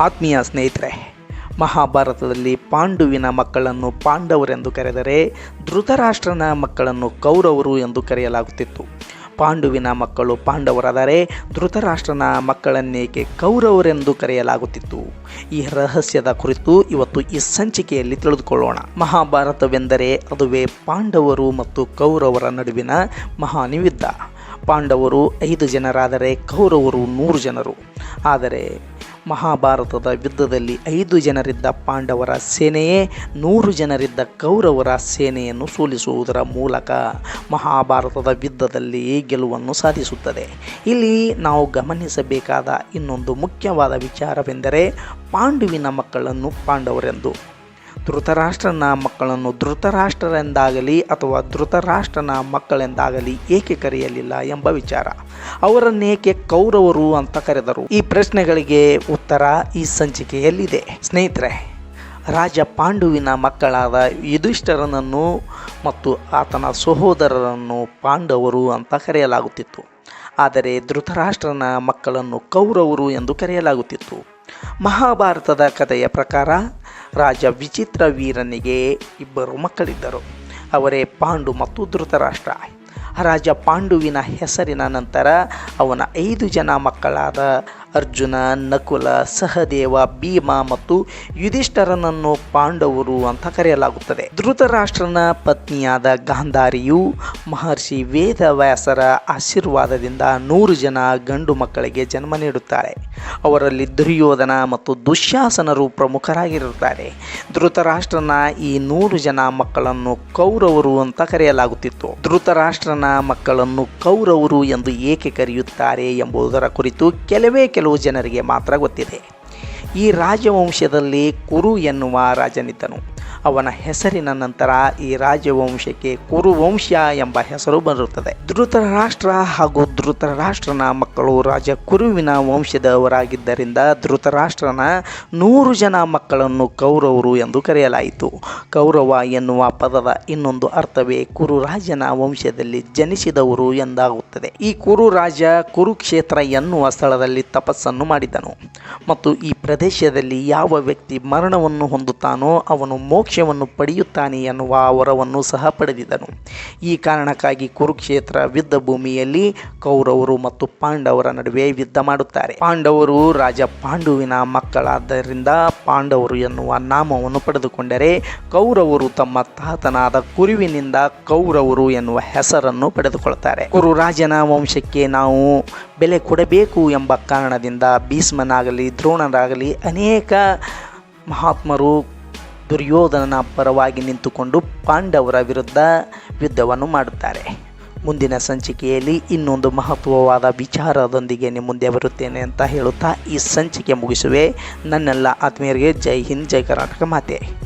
ಆತ್ಮೀಯ ಸ್ನೇಹಿತರೆ, ಮಹಾಭಾರತದಲ್ಲಿ ಪಾಂಡುವಿನ ಮಕ್ಕಳನ್ನು ಪಾಂಡವರೆಂದು ಕರೆದರೆ ಧೃತರಾಷ್ಟ್ರನ ಮಕ್ಕಳನ್ನು ಕೌರವರು ಎಂದು ಕರೆಯಲಾಗುತ್ತಿತ್ತು. ಪಾಂಡುವಿನ ಮಕ್ಕಳು ಪಾಂಡವರಾದರೆ ಧೃತರಾಷ್ಟ್ರನ ಮಕ್ಕಳನ್ನೇಕೆ ಕೌರವರೆಂದು ಕರೆಯಲಾಗುತ್ತಿತ್ತು. ಈ ರಹಸ್ಯದ ಕುರಿತು ಇವತ್ತು ಈ ಸಂಚಿಕೆಯಲ್ಲಿ ತಿಳಿದುಕೊಳ್ಳೋಣ. ಮಹಾಭಾರತವೆಂದರೆ ಅದುವೇ ಪಾಂಡವರು ಮತ್ತು ಕೌರವರ ನಡುವಿನ ಮಹಾನಿವಿದ್ದ. ಪಾಂಡವರು ಐದು ಜನರಾದರೆ ಕೌರವರು ನೂರು ಜನರು. ಆದರೆ ಮಹಾಭಾರತದ ಯುದ್ಧದಲ್ಲಿ ಐದು ಜನರಿದ್ದ ಪಾಂಡವರ ಸೇನೆಯೇ ನೂರು ಜನರಿದ್ದ ಕೌರವರ ಸೇನೆಯನ್ನು ಸೋಲಿಸುವುದರ ಮೂಲಕ ಮಹಾಭಾರತದ ಯುದ್ಧದಲ್ಲಿ ಗೆಲುವನ್ನು ಸಾಧಿಸುತ್ತದೆ. ಇಲ್ಲಿ ನಾವು ಗಮನಿಸಬೇಕಾದ ಇನ್ನೊಂದು ಮುಖ್ಯವಾದ ವಿಚಾರವೆಂದರೆ ಪಾಂಡುವಿನ ಮಕ್ಕಳನ್ನು ಪಾಂಡವರೆಂದು. ಧೃತರಾಷ್ಟ್ರನ ಮಕ್ಕಳನ್ನು ಧೃತರಾಷ್ಟ್ರರೆಂದಾಗಲಿ ಅಥವಾ ಧೃತರಾಷ್ಟ್ರನ ಮಕ್ಕಳೆಂದಾಗಲಿ ಏಕೆ ಕರೆಯಲಿಲ್ಲ ಎಂಬ ವಿಚಾರ. ಅವರನ್ನೇಕೆ ಕೌರವರು ಅಂತ ಕರೆದರು? ಈ ಪ್ರಶ್ನೆಗಳಿಗೆ ಉತ್ತರ ಈ ಸಂಚಿಕೆಯಲ್ಲಿದೆ. ಸ್ನೇಹಿತರೆ ರಾಜ ಪಾಂಡುವಿನ ಮಕ್ಕಳಾದ ಯುಧಿಷ್ಠರನನ್ನು ಮತ್ತು ಆತನ ಸಹೋದರರನ್ನು ಪಾಂಡವರು ಅಂತ ಕರೆಯಲಾಗುತ್ತಿತ್ತು. ಆದರೆ ಧೃತರಾಷ್ಟ್ರನ ಮಕ್ಕಳನ್ನು ಕೌರವರು ಎಂದು ಕರೆಯಲಾಗುತ್ತಿತ್ತು. ಮಹಾಭಾರತದ ಕಥೆಯ ಪ್ರಕಾರ ರಾಜ ವಿಚಿತ್ರ ವೀರನಿಗೆ ಇಬ್ಬರು ಮಕ್ಕಳಿದ್ದರು. ಅವರೇ ಪಾಂಡು ಮತ್ತು ಧೃತರಾಷ್ಟ್ರ. ರಾಜ ಪಾಂಡುವಿನ ಹೆಸರಿನ ನಂತರ ಅವನ ಐದು ಜನ ಮಕ್ಕಳಾದ ಅರ್ಜುನ, ನಕುಲ, ಸಹದೇವ, ಭೀಮ ಮತ್ತು ಯುಧಿಷ್ಠರನನ್ನು ಪಾಂಡವರು ಅಂತ ಕರೆಯಲಾಗುತ್ತದೆ. ಧೃತರಾಷ್ಟ್ರನ ಪತ್ನಿಯಾದ ಗಾಂಧಾರಿಯು ಮಹರ್ಷಿ ವೇದವ್ಯಾಸರ ಆಶೀರ್ವಾದದಿಂದ ನೂರು ಜನ ಗಂಡು ಮಕ್ಕಳಿಗೆ ಜನ್ಮ ನೀಡುತ್ತಾರೆ. ಅವರಲ್ಲಿ ದುರ್ಯೋಧನ ಮತ್ತು ದುಶ್ಯಾಸನರು ಪ್ರಮುಖರಾಗಿರುತ್ತಾರೆ. ಧೃತರಾಷ್ಟ್ರನ ಈ ನೂರು ಜನ ಮಕ್ಕಳನ್ನು ಕೌರವರು ಅಂತ ಕರೆಯಲಾಗುತ್ತಿತ್ತು. ಧೃತರಾಷ್ಟ್ರನ ಮಕ್ಕಳನ್ನು ಕೌರವರು ಎಂದು ಏಕೆ ಕರೆಯುತ್ತಾರೆ ಎಂಬುದರ ಕುರಿತು ಕೆಲವೇ ಕೆಲವು ಜನರಿಗೆ ಮಾತ್ರ ಗೊತ್ತಿದೆ. ಈ ರಾಜವಂಶದಲ್ಲಿ ಕುರು ಎನ್ನುವ ರಾಜನಿದ್ದನು. ಅವನ ಹೆಸರಿನ ನಂತರ ಈ ರಾಜವಂಶಕ್ಕೆ ಕುರುವಂಶ ಎಂಬ ಹೆಸರು ಬರುತ್ತದೆ. ಧೃತರಾಷ್ಟ್ರ ಹಾಗೂ ಧೃತರಾಷ್ಟ್ರನ ಮಕ್ಕಳು ರಾಜ ಕುರುವಿನ ವಂಶದವರಾಗಿದ್ದರಿಂದ ಧೃತರಾಷ್ಟ್ರನ ನೂರು ಜನ ಮಕ್ಕಳನ್ನು ಕೌರವರು ಎಂದು ಕರೆಯಲಾಯಿತು. ಕೌರವ ಎನ್ನುವ ಪದದ ಇನ್ನೊಂದು ಅರ್ಥವೇ ಕುರುರಾಜನ ವಂಶದಲ್ಲಿ ಜನಿಸಿದವರು ಎಂದಾಗುತ್ತದೆ. ಈ ಕುರು ರಾಜ ಕುರುಕ್ಷೇತ್ರ ಎನ್ನುವ ಸ್ಥಳದಲ್ಲಿ ತಪಸ್ಸನ್ನು ಮಾಡಿದನು. ಮತ್ತು ಈ ಪ್ರದೇಶದಲ್ಲಿ ಯಾವ ವ್ಯಕ್ತಿ ಮರಣವನ್ನು ಹೊಂದುತ್ತಾನೋ ಅವನು ಮೋಕ್ಷವನ್ನು ಪಡೆಯುತ್ತಾನೆ ಎನ್ನುವ ವರವನ್ನು ಸಹ ಪಡೆದಿದ್ದನು ಈ ಕಾರಣಕ್ಕಾಗಿ ಕುರುಕ್ಷೇತ್ರ ಯುದ್ಧ ಭೂಮಿಯಲ್ಲಿ ಕೌರವರು ಮತ್ತು ಪಾಂಡವರ ನಡುವೆ ಯುದ್ಧ ಮಾಡುತ್ತಾರೆ. ಪಾಂಡವರು ರಾಜ ಪಾಂಡುವಿನ ಮಕ್ಕಳಾದ್ದರಿಂದ ಪಾಂಡವರು ಎನ್ನುವ ನಾಮವನ್ನು ಪಡೆದುಕೊಂಡರೆ ಕೌರವರು ತಮ್ಮ ತಾತನಾದ ಕುರುವಿನಿಂದ ಕೌರವರು ಎನ್ನುವ ಹೆಸರನ್ನು ಪಡೆದುಕೊಳ್ತಾರೆ. ಕುರು ರಾಜನ ವಂಶಕ್ಕೆ ನಾವು ಬೆಲೆ ಕೊಡಬೇಕು ಎಂಬ ಕಾರಣದಿಂದ ಭೀಷ್ಮನಾಗಲಿ ದ್ರೋಣರಾಗಲಿ ಅನೇಕ ಮಹಾತ್ಮರು ದುರ್ಯೋಧನನ ಪರವಾಗಿ ನಿಂತುಕೊಂಡು ಪಾಂಡವರ ವಿರುದ್ಧ ಯುದ್ಧವನ್ನು ಮಾಡುತ್ತಾರೆ. ಮುಂದಿನ ಸಂಚಿಕೆಯಲ್ಲಿ ಇನ್ನೊಂದು ಮಹತ್ವವಾದ ವಿಚಾರದೊಂದಿಗೆ ನಿಮ್ಮ ಮುಂದೆ ಬರುತ್ತೇನೆ ಅಂತ ಹೇಳುತ್ತಾ ಈ ಸಂಚಿಕೆ ಮುಗಿಸುವೆ. ನನ್ನೆಲ್ಲ ಆತ್ಮೀಯರಿಗೆ ಜೈ ಹಿಂದ್, ಜೈ ಕರ್ನಾಟಕ ಮಾತೆ.